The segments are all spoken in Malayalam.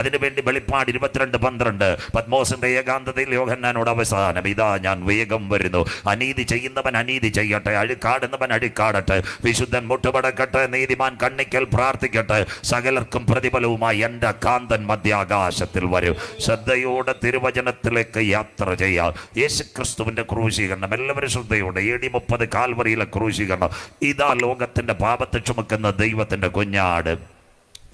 അതിനുവേണ്ടി വെളിപ്പാട് ഇരുപത്തിരണ്ട് പന്ത്രണ്ട്. പത്മോസിന്റെ ഏകാന്തതയിൽ യോഹന്നാനോട് അവസാനം ഇതാ ഞാൻ വേഗം വരുന്നു. അനീതി ചെയ്യുന്നവൻ അനീതി ചെയ്യട്ടെ. അഴുക്കാടുന്നവൻ അഴുക്കാടട്ടെ. വിശുദ്ധൻ മുട്ടുപടക്കട്ടെ. നീതിമാൻ കണ്ണിക്കൽ പ്രാർത്ഥിക്കട്ടെ. സകലർക്കും പ്രതിഫലവുമായി എന്റെ കാന്തൻ മധ്യാകാശത്തിൽ വരും. ശ്രദ്ധയോടെ തിരുവചനത്തിലേക്ക് യാത്ര ചെയ്യാം. യേശു ക്രിസ്തുവിന്റെ ക്രൂശീകരണം എല്ലാവരും ശ്രദ്ധയോടെ. എ ഡി മുപ്പത് കാൽവറിയിലെ ക്രൂശീകരണം. ഇതാ ലോകത്തിന്റെ പാപത്തെ ചുമക്കുന്ന ദൈവത്തിന്റെ കുഞ്ഞാട്.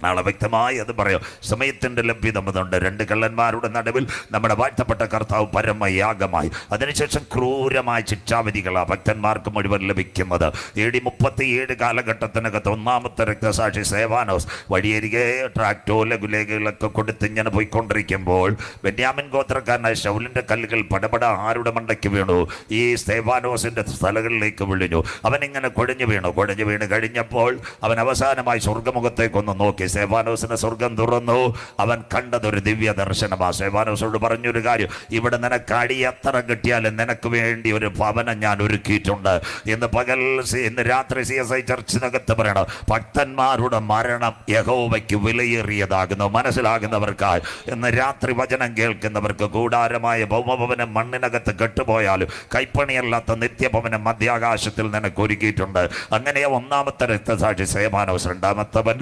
നാളെ വ്യക്തമായി അത് പറയാം. സമയത്തിന്റെ ലഭ്യത അതുണ്ട് രണ്ട് കള്ളന്മാരുടെ നടുവിൽ നമ്മുടെ വാഴ്ത്തപ്പെട്ട കർത്താവ് പരമയാഗമായി. അതിനുശേഷം ക്രൂരമായ ശിക്ഷാവിധികളാണ് ഭക്തന്മാർക്ക് മുഴുവൻ ലഭിക്കുന്നത്. എ ഡി മുപ്പത്തിയേഴ് കാലഘട്ടത്തിനകത്ത് ഒന്നാമത്തെ രക്തസാക്ഷി സേവാനോസ് വഴിയരികെ ട്രാക്ടോ ലഘുലേഖകളൊക്കെ കൊടുത്ത് ഇങ്ങനെ പോയിക്കൊണ്ടിരിക്കുമ്പോൾ ബെന്യാമിൻ ഗോത്രക്കാരനായ ശൗലിന്റെ കല്ലുകൾ പടപട ആരുടെ മണ്ടയ്ക്ക് വീണു? ഈ സേവാനോസിന്റെ സ്ഥലങ്ങളിലേക്ക് വിളിഞ്ഞു. അവൻ ഇങ്ങനെ കൊഴിഞ്ഞു വീണു. കൊഴിഞ്ഞു വീണ് കഴിഞ്ഞപ്പോൾ അവൻ അവസാനമായി സ്വർഗമുഖത്തേക്കൊന്ന് നോക്കി. സേവാനോസിന് സ്വർഗം തുറന്നു. അവൻ കണ്ടതൊരു ദിവ്യ ദർശനമാ. സേവാനോസോട് പറഞ്ഞൊരു കാര്യം ഇവിടെ നിനക്ക് അടി എത്ര കിട്ടിയാലും നിനക്ക് വേണ്ടി ഒരു ഭവനം ഞാൻ ഒരുക്കിയിട്ടുണ്ട്. ഇന്ന് പകൽ ഇന്ന് രാത്രി സി എസ് ഐ ചർച്ചിനകത്ത് പറയണം ഭക്തന്മാരുടെ മരണം യഹോവയ്ക്ക് വിലയേറിയതാകുന്നു. മനസ്സിലാകുന്നവർക്കായി ഇന്ന് രാത്രി വചനം കേൾക്കുന്നവർക്ക് കൂടാരമായ ഭൗമഭവനം മണ്ണിനകത്ത് കെട്ടുപോയാലും കൈപ്പണിയല്ലാത്ത നിത്യഭവനം മധ്യാകാശത്തിൽ നിനക്ക് ഒരുക്കിയിട്ടുണ്ട്. അങ്ങനെ ഒന്നാമത്തെ രക്തസാക്ഷി സേമാനോസ് രണ്ടാമത്തവൻ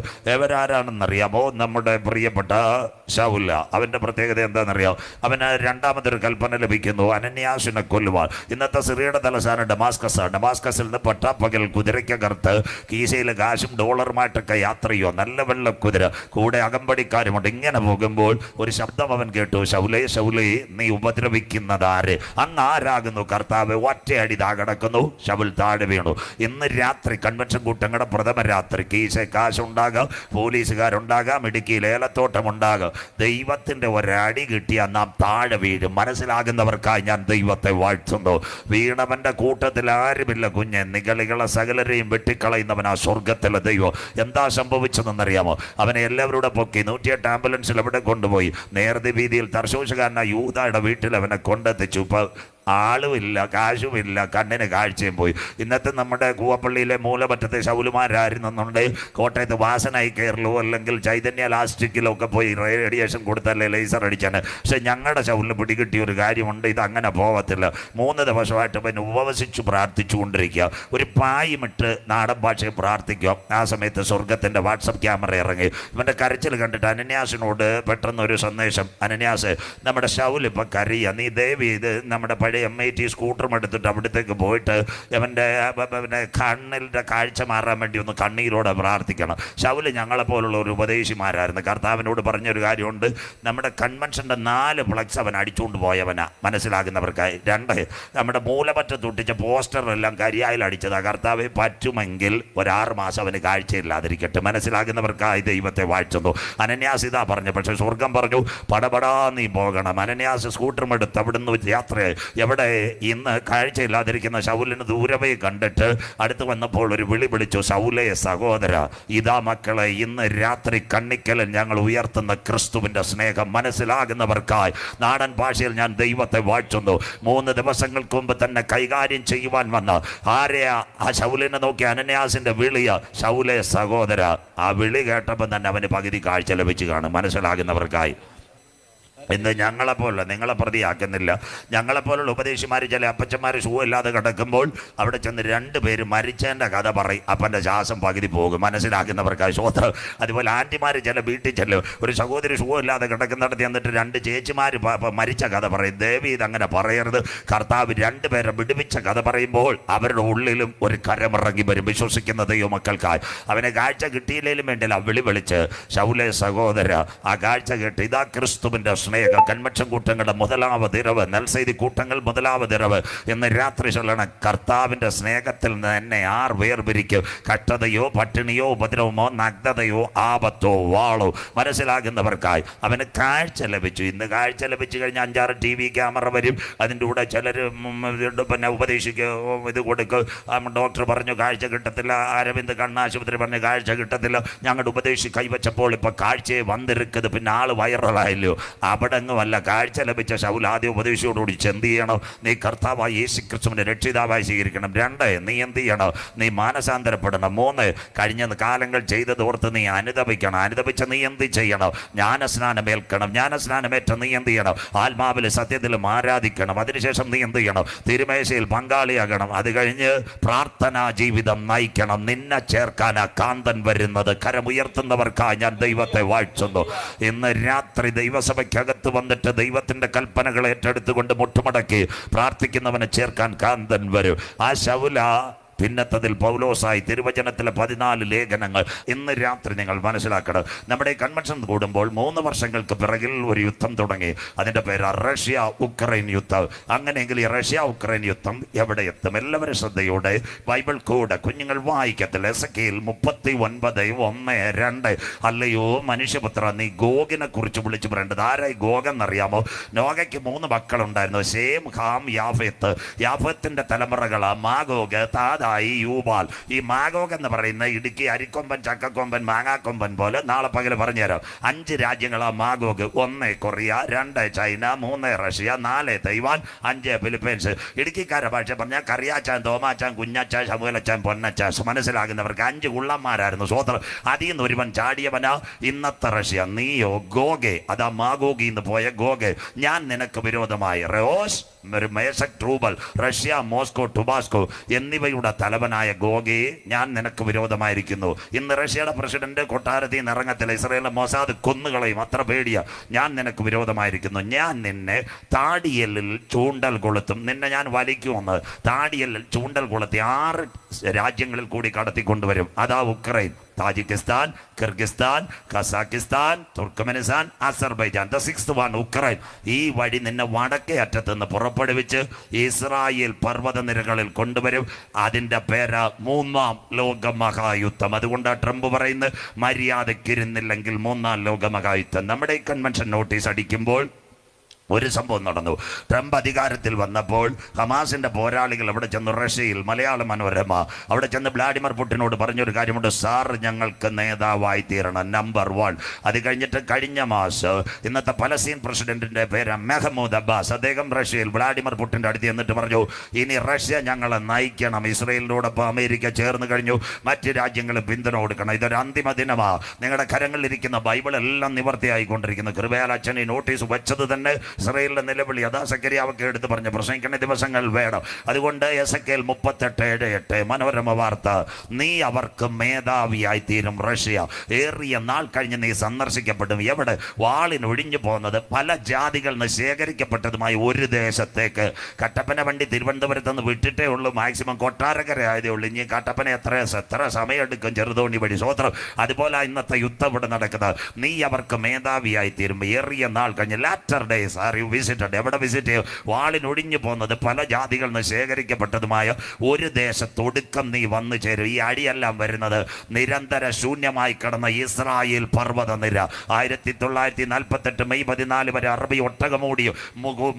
എവരാരാണെന്നറിയാമോ നമ്മുടെ പ്രിയപ്പെട്ട ശൗല. അവന്റെ പ്രത്യേകത എന്താണെന്നറിയാം? അവന് രണ്ടാമതൊരു കൽപ്പന ലഭിക്കുന്നു. അനന്യാസിനെ കൊല്ലുവാൻ. ഇന്നത്തെ സിറിയയുടെ തലസ്ഥാനം ഡമാസ്കസ് ഡമാസ്കസിൽ നിന്ന് പട്ടാപ്പകൽ കുതിരയ്ക്കകർത്ത് കീശയിൽ കാശും ഡോളറുമായിട്ടൊക്കെ യാത്ര ചെയ്യുമോ നല്ല വെള്ള കുതിര. കൂടെ അകമ്പടിക്കാരുമുണ്ട്. ഇങ്ങനെ പോകുമ്പോൾ ഒരു ശബ്ദം അവൻ കേട്ടു. ശൗലേ ശൗലേ നീ ഉപദ്രവിക്കുന്നത് ആര്? അങ്ങ് ആരാകുന്നു കർത്താവ്? ഒറ്റയടി താ കിടക്കുന്നു. ശവുൽ താഴെ വീണു. ഇന്ന് രാത്രി കൺവെൻഷൻ കൂട്ടങ്ങളുടെ പ്രഥമ രാത്രി. കീശ കാശുണ്ടാകാം. പോലീസുകാരുണ്ടാകാം ഇടുക്കിയിൽ ഏലത്തോട്ടം ഉണ്ടാകാം ദൈവത്തിന്റെ ഒരടി കിട്ടിയാൽ നാം താഴെ വീഴും. മനസ്സിലാകുന്നവർക്കായി ഞാൻ ദൈവത്തെ വാഴ്ത്തുന്നു. വീണവന്റെ കൂട്ടത്തിൽ ആരുമില്ല കുഞ്ഞെ. നികളികളെ സകലരെയും വെട്ടിക്കളയുന്നവൻ ആ സ്വർഗത്തിലെ ദൈവം. എന്താ സംഭവിച്ചതെന്നറിയാമോ? അവനെ എല്ലാവരുടെ പൊക്കി നൂറ്റിയെട്ട് ആംബുലൻസിൽ എവിടെ കൊണ്ടുപോയി? നേരത്തെ വീതിയിൽ തർശൂഷകാരനായ യൂതയുടെ വീട്ടിൽ അവനെ കൊണ്ടെത്തിച്ചു. ആളുമില്ല കാശുമില്ല കണ്ണിന് കാഴ്ചയും പോയി. ഇന്നത്തെ നമ്മുടെ കൂവപ്പള്ളിയിലെ മൂലപറ്റത്തെ ശൗലുമാരായിരുന്നുണ്ട് കോട്ടയത്ത് വാസനായി കയറലോ അല്ലെങ്കിൽ ചൈതന്യ ലാസ്റ്റിക്കിലോ ഒക്കെ പോയി റേഡിയേഷൻ കൊടുത്തല്ലേ ലേസർ അടിച്ചാണ്. പക്ഷെ ഞങ്ങളുടെ ശൗലിന് പിടികിട്ടിയ ഒരു കാര്യമുണ്ട് ഇത് അങ്ങനെ പോകത്തില്ല മൂന്ന് ദിവസമായിട്ട് പിന്നെ ഉപവസിച്ചു പ്രാർത്ഥിച്ചുകൊണ്ടിരിക്കുക. ഒരു പായുമിട്ട് നാടൻ ഭാഷയിൽ പ്രാർത്ഥിക്കുക. ആ സമയത്ത് സ്വർഗത്തിന്റെ വാട്സപ്പ് ക്യാമറ ഇറങ്ങി. ഇവന്റെ കരച്ചിൽ കണ്ടിട്ട് അനന്യാസിനോട് പെട്ടെന്നൊരു സന്ദേശം. അനന്യാസ് നമ്മുടെ ശൗൽ ഇപ്പം കരയുക. നീ ദേവി ഇത് നമ്മുടെ പഴയ എം ഐ ടി സ്കൂട്ടറും എടുത്തിട്ട് അവിടത്തേക്ക് പോയിട്ട് അവന്റെ പിന്നെ കണ്ണിന്റെ കാഴ്ച മാറാൻ വേണ്ടി ഒന്ന് കണ്ണീരോടെ പ്രാർത്ഥിക്കണം. ശൗൽ ഞങ്ങളെപ്പോലുള്ള ഒരു ഉപദേശിമാരായിരുന്നു. കർത്താവിനോട് പറഞ്ഞൊരു കാര്യമുണ്ട്. നമ്മുടെ കൺവെൻഷന്റെ നാല് ഫ്ലക്സ് അവൻ അടിച്ചുകൊണ്ട് പോയവനാ. മനസ്സിലാകുന്നവർക്കായി. രണ്ട് നമ്മുടെ മൂലമറ്റത്ത് ഒട്ടിച്ച പോസ്റ്ററെല്ലാം കരിയായിൽ അടിച്ചതാ. കർത്താവെ പറ്റുമെങ്കിൽ ഒരാറ് മാസം അവന് കാഴ്ചയില്ലാതിരിക്കട്ടെ. മനസ്സിലാകുന്നവർക്കായി ദൈവത്തെ വാഴ്ത്തുന്നു. അനന്യാസ് ഇതാ പറഞ്ഞു പക്ഷേ സ്വർഗം പറഞ്ഞു പടപടാ നീ പോകണം. അനന്യാസ് സ്കൂട്ടറും എടുത്ത് അവിടുന്ന് യാത്രയായി. എവിടെ ഇന്ന് കാഴ്ചയില്ലാതിരിക്കുന്ന ശൗലിന് ദൂരവേ കണ്ടിട്ട് അടുത്ത് വന്നപ്പോൾ ഒരു വിളി വിളിച്ചു ശൗലേ സഹോദര ഇതാ മക്കളെ ഇന്ന് രാത്രി കണ്ണിക്കലിൽ ഞങ്ങൾ ഉയർത്തുന്ന ക്രിസ്തുവിന്റെ സ്നേഹം മനസ്സിലാകുന്നവർക്കായി നാടൻ ഭാഷയിൽ ഞാൻ ദൈവത്തെ വാഴ്ത്തുന്നു. മൂന്ന് ദിവസങ്ങൾക്ക് മുമ്പ് തന്നെ കൈകാര്യം ചെയ്യുവാൻ വന്ന ആരെയാ ആ ശൗലിനെ നോക്കി അനന്യാസിന്റെ വിളിയ ശൗലേ സഹോദര. ആ വിളി കേട്ടപ്പോൾ തന്നെ അവന് പകുതി കാഴ്ച ലഭിച്ചു കാണും മനസ്സിലാകുന്നവർക്കായി. ഇന്ന് ഞങ്ങളെപ്പോലുള്ള നിങ്ങളെ പ്രതിയാക്കുന്നില്ല. ഞങ്ങളെപ്പോലുള്ള ഉപദേശിമാർ ചില അപ്പച്ചന്മാർ ഷൂ ഇല്ലാതെ കിടക്കുമ്പോൾ അവിടെ ചെന്ന് രണ്ട് പേര് മരിച്ചതിന്റെ കഥ പറയും. അപ്പന്റെ ശ്വാസം പകുതി പോകും. മനസ്സിലാക്കുന്നവർക്ക് ശ്രോത്രം അതുപോലെ ആന്റിമാർ ചില വീട്ടിൽ ചെല്ലും. ഒരു സഹോദരി ഷൂ ഇല്ലാതെ കിടക്കുന്നിടത്ത് എന്നിട്ട് രണ്ട് ചേച്ചിമാർ മരിച്ച കഥ പറയും. ദേവി ഇതങ്ങനെ പറയരുത്. കർത്താവ് രണ്ട് പേരെ വിടുവിച്ച കഥ പറയുമ്പോൾ അവരുടെ ഉള്ളിലും ഒരു കരമിറങ്ങി വരും. വിശ്വസിക്കുന്ന ദൈവ മക്കൾക്കായി അവനെ കാഴ്ച കിട്ടിയില്ലെങ്കിലും വേണ്ടില്ല വിളി വിളിച്ച് ശൗലെ സഹോദര ആ കാഴ്ച കിട്ടി ഇതാ ക്രിസ്തുവിന്റെ കൺവെൻഷൻ കൂട്ടങ്ങളുടെ മുതലാവത് ഇരവ് നൽസൈതി കൂട്ടങ്ങൾ മുതലാവത് ഇരവ് എന്ന് രാത്രി ചൊല്ലണം കർത്താവിന്റെ സ്നേഹത്തിൽ നിന്ന് എന്നെ ആർ വേർപിരിക്കും. കഷ്ടതയോ പട്ടിണിയോ ഉപദ്രവമോ നഗ്നതയോ ആപത്തോ വാളോ മനസ്സിലാകുന്നവർക്കായി അവന് കാഴ്ച ലഭിച്ചു. ഇന്ന് കാഴ്ച ലഭിച്ചു കഴിഞ്ഞാൽ അഞ്ചാറ് ടി വി ക്യാമറ വരും. അതിന്റെ കൂടെ ചിലർ പിന്നെ ഉപദേശിക്കുക ഇത് കൊടുക്കുക ഡോക്ടർ പറഞ്ഞു കാഴ്ച കിട്ടത്തില്ല. അരവിന്ദ് കണ്ണാശുപത്രി പറഞ്ഞു കാഴ്ച കിട്ടത്തില്ല. ഞങ്ങളുടെ ഉപദേശി കൈവച്ചപ്പോൾ ഇപ്പോൾ കാഴ്ചയെ വന്നിരിക്കുന്നത് പിന്നെ ആൾ വൈറലായല്ലോ അവിടെങ്ങുമല്ല കാഴ്ച ലഭിച്ച ശൗൽ ആദ്യ ഉപദേശിയോടുകൂടി എന്ത് ചെയ്യണം നീ കർത്താവായി യേശു ക്രിസ്തുവിനെ രക്ഷിതാവായി സ്വീകരിക്കണം. രണ്ട് നീ എന്ത് ചെയ്യണം? നീ മാനസാന്തരപ്പെടണം. മൂന്ന് കഴിഞ്ഞ കാലങ്ങൾ ചെയ്തത് ഓർത്ത് നീ അനുദപിക്കണം. അനുദപിച്ച നീ എന്ത് ചെയ്യണം? ജ്ഞാനസ്നാനം ഏൽക്കണം ജ്ഞാനസ്നാനമേറ്റ നീ എന്ത് ചെയ്യണം? ആത്മാവിൽ സത്യത്തിൽ ആരാധിക്കണം. അതിനുശേഷം നീ എന്ത് ചെയ്യണം? തിരുമേശയിൽ പങ്കാളിയാകണം. അത് കഴിഞ്ഞ് പ്രാർത്ഥനാ ജീവിതം നയിക്കണം. നിന്നെ ചേർക്കാനാ കാന്തൻ വരുന്നത്. കരമുയർത്തുന്നവർക്കാ ഞാൻ ദൈവത്തെ വാഴ്ത്തുന്നു. ഇന്ന് രാത്രി ദൈവസഭയ്ക്കകത്ത് വന്നിട്ട് ദൈവത്തിന്റെ കൽപ്പനകൾ ഏറ്റെടുത്തുകൊണ്ട് മുട്ടുമടക്കി പ്രാർത്ഥിക്കുന്നവനെ ചേർക്കാൻ കാന്തൻ വരും. ആ ശൗല പിന്നത്തതിൽ പൗലോസായി തിരുവചനത്തിലെ പതിനാല് ലേഖനങ്ങൾ ഇന്ന് രാത്രി നിങ്ങൾ മനസ്സിലാക്കണം. നമ്മുടെ കൺവെൻഷൻ കൂടുമ്പോൾ മൂന്ന് വർഷങ്ങൾക്ക് പിറകിൽ ഒരു യുദ്ധം തുടങ്ങി. അതിന്റെ പേര് റഷ്യ ഉക്രൈൻ യുദ്ധം. അങ്ങനെയെങ്കിൽ ഈ റഷ്യ ഉക്രൈൻ യുദ്ധം എവിടെ എത്തും? എല്ലാവരും ശ്രദ്ധയോടെ ബൈബിൾ കൂടെ കുഞ്ഞുങ്ങൾ വായിക്കത്തില്ല. എസക്കയിൽ മുപ്പത്തി ഒൻപത് ഒന്ന് രണ്ട്. അല്ലയോ മനുഷ്യപുത്ര നീ ഗോഗിനെ കുറിച്ച് വിളിച്ചു പറയേണ്ടത് ആരായി ഗോഗെന്നറിയാമോ? നോഗയ്ക്ക് മൂന്ന് മക്കളുണ്ടായിരുന്നു. ഷേം ഹാം യാഫത്ത്. യാഫത്തിന്റെ തലമുറകളാ. മാഗോഗ് താതായി യൂബാൽ ഈ മാഗോഗ് എന്ന് പറയുന്ന ഇടുക്കി അരിക്കൊമ്പൻ ചക്കക്കൊമ്പൻ മാങ്ങാക്കൊമ്പൻ പോലെ നാളെ പകൽ പറഞ്ഞുതരാം. അഞ്ച് രാജ്യങ്ങളാണ് മാഗോഗ്. ഒന്ന് കൊറിയ രണ്ട് ചൈന മൂന്ന് റഷ്യ നാല് തൈവാൻ അഞ്ച് ഫിലിപ്പീൻസ്. ഇടുക്കിക്കാരെ ഭാഷ പറഞ്ഞാൽ കറിയാച്ചാൻ തോമാച്ചാൻ കുഞ്ഞച്ചാൻ ശമുലച്ചാൻ പൊന്നച്ചാൻ. മനസ്സിലാകുന്നവർക്ക് അഞ്ച് ഉള്ളന്മാരായിരുന്നു. സ്വോത്രം അതിൽ നിന്ന് ഒരുവൻ ചാടിയവനാ. ഇന്നത്തെ റഷ്യ നീയോ ഗോഗെ. അതാ മാഗോഗിന്ന് പോയ ഗോഗെ. ഞാൻ നിനക്ക് വിരോധമായി. റോസ് മേസക് ട്രൂബൽ റഷ്യ മോസ്കോ ടുബാസ്കോ എന്നിവയുടെ തലവനായ ഗോഗെ ഞാൻ നിനക്ക് വിരോധമായിരിക്കുന്നു. ഇന്ന് റഷ്യയുടെ പ്രസിഡന്റ് കൊട്ടാരത്തിൽ നിന്ന് ഇറങ്ങത്തില്ല. ഇസ്രയേലിലെ മൊസാദ് കൊന്നുകളയും അത്ര പേടിയ. ഞാൻ നിനക്ക് വിരോധമായിരിക്കുന്നു. ഞാൻ നിന്നെ താടിയലിൽ ചൂണ്ടൽ കൊളുത്തും. നിന്നെ ഞാൻ വലിക്കുമെന്ന് താടിയലിൽ ചൂണ്ടൽ കൊളുത്തി ആറ് രാജ്യങ്ങളിൽ കൂടി കടത്തിക്കൊണ്ടുവരും. അതാ Ukraine. Tajikistan Kyrgyzstan Kazakhstan Turkmenistan Azerbaijan. The six one Ukraine. ഈ വഴി നിന്നെ വടക്കേ അറ്റത്ത് നിന്ന് പുറപ്പെടുവിച്ച് ഇസ്രായേൽ പർവത നിരകളിൽ കൊണ്ടുവരും. അതിന്റെ പേര് മൂന്നാം ലോക മഹായുദ്ധം. അതുകൊണ്ട് ട്രംപ് പറയുന്നത് മര്യാദയ്ക്കിരുന്നില്ലെങ്കിൽ മൂന്നാം ലോക മഹായുദ്ധം. നമ്മുടെ ഈ കൺവെൻഷൻ നോട്ടീസ് അടിക്കുമ്പോൾ ഒരു സംഭവം നടന്നു. ട്രംപ് അധികാരത്തിൽ വന്നപ്പോൾ ഹമാസിന്റെ പോരാളികൾ അവിടെ ചെന്ന് റഷ്യയിൽ മലയാള മനോരമ അവിടെ ചെന്ന് വ്ളാഡിമിർ പുടിനോട് പറഞ്ഞൊരു കാര്യമുണ്ട്. സാർ ഞങ്ങൾക്ക് നേതാവായി തീരണം നമ്പർ വൺ. അത് കഴിഞ്ഞിട്ട് കഴിഞ്ഞ മാസം ഇന്നത്തെ പലസ്തീൻ പ്രസിഡന്റിന്റെ പേര് മെഹമ്മൂദ് അബ്ബാസ് അദ്ദേഹം റഷ്യയിൽ വ്ളാഡിമിർ പുട്ടിന്റെ അടുത്ത് എന്നിട്ട് പറഞ്ഞു ഇനി റഷ്യ ഞങ്ങളെ നയിക്കണം ഇസ്രയേലിനോടൊപ്പം അമേരിക്ക ചേർന്ന് കഴിഞ്ഞു മറ്റ് രാജ്യങ്ങൾ പിന്തുണ കൊടുക്കണം. ഇതൊരു അന്തിമ ദിനമാണ് നിങ്ങളുടെ കരങ്ങളിലിരിക്കുന്ന ബൈബിൾ എല്ലാം നിവർത്തിയായിക്കൊണ്ടിരിക്കുന്നു. കൃപയാൽ അച്ഛൻ ഈ നോട്ടീസ് വെച്ചത് തന്നെ ഇസ്രയേലിന്റെ നിലവിളി. അതാ സക്കരിയാവൊക്കെ എടുത്ത് പറഞ്ഞ് പ്രസംഗിക്കേണ്ട ദിവസങ്ങൾ വേണം. അതുകൊണ്ട് എസ് എ മുപ്പത്തെട്ട് ഏഴ് എട്ട് മനോരമ വാർത്ത. നീ അവർക്ക് മേധാവിയായി തീരും റഷ്യ. ഏറിയ നാൾ കഴിഞ്ഞ് നീ സന്ദർശിക്കപ്പെടും. എവിടെ? വാളിന് ഒഴിഞ്ഞു പോകുന്നത് പല ജാതികളിൽ നിന്ന് ശേഖരിക്കപ്പെട്ടതുമായി ഒരു ദേശത്തേക്ക്. കട്ടപ്പന വണ്ടി തിരുവനന്തപുരത്ത് നിന്ന് വിട്ടിട്ടേ ഉള്ളൂ. മാക്സിമം കൊട്ടാരക്കര ആയതേ ഉള്ളൂ. ഇനി കട്ടപ്പന എത്ര എത്ര സമയമെടുക്കും? ചെറുതോണി വഴി സ്വോത്രം അതുപോലെ ഇന്നത്തെ യുദ്ധം ഇവിടെ നടക്കുന്നത്. നീ അവർക്ക് മേധാവിയായി തീരും ഏറിയ നാൾ കഴിഞ്ഞ് latter days are you visited എവിടെ വിസിറ്റ് ചെയ്യും? വാളിനൊടിഞ്ഞു പോകുന്നത് പല ജാതികളിൽ നിന്ന് ശേഖരിക്കപ്പെട്ടതുമായ ഒരു ദേശത്തൊടുക്കം നീ വന്നു ചേരും. ഈ അടിയെല്ലാം വരുന്നത് നിരന്തര ശൂന്യമായി കിടന്ന ഇസ്രായേൽ പർവത നിര ആയിരത്തി തൊള്ളായിരത്തി നാൽപ്പത്തെട്ട് മെയ് പതിനാല് വരെ അറബി ഒട്ടകമൂടി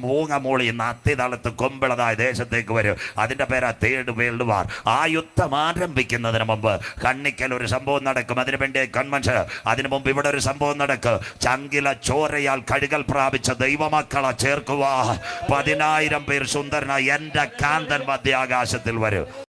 മൂങ്ങമൂളി അത്തിതളത്ത് കൊമ്പിളതായ ദേശത്തേക്ക് വരും. അതിന്റെ പേരാ തേർഡ് വേൾഡ് വാർ. ആ യുദ്ധം ആരംഭിക്കുന്നതിന് മുമ്പ് കണ്ണിക്കൽ ഒരു സംഭവം നടക്കും. അതിനു വേണ്ടി കൺവെൻഷൻ അതിനു മുമ്പ് ഇവിടെ ഒരു സംഭവം നടക്കും. ചങ്കില ചോരയാൽ കഴുകൽ പ്രാപിച്ച ദൈവമക്കളെ ചേർക്കുക പതിനായിരം പേർ സുന്ദരനായി. എന്റെ കാന്തൻ മധ്യാകാശത്തിൽ വരും.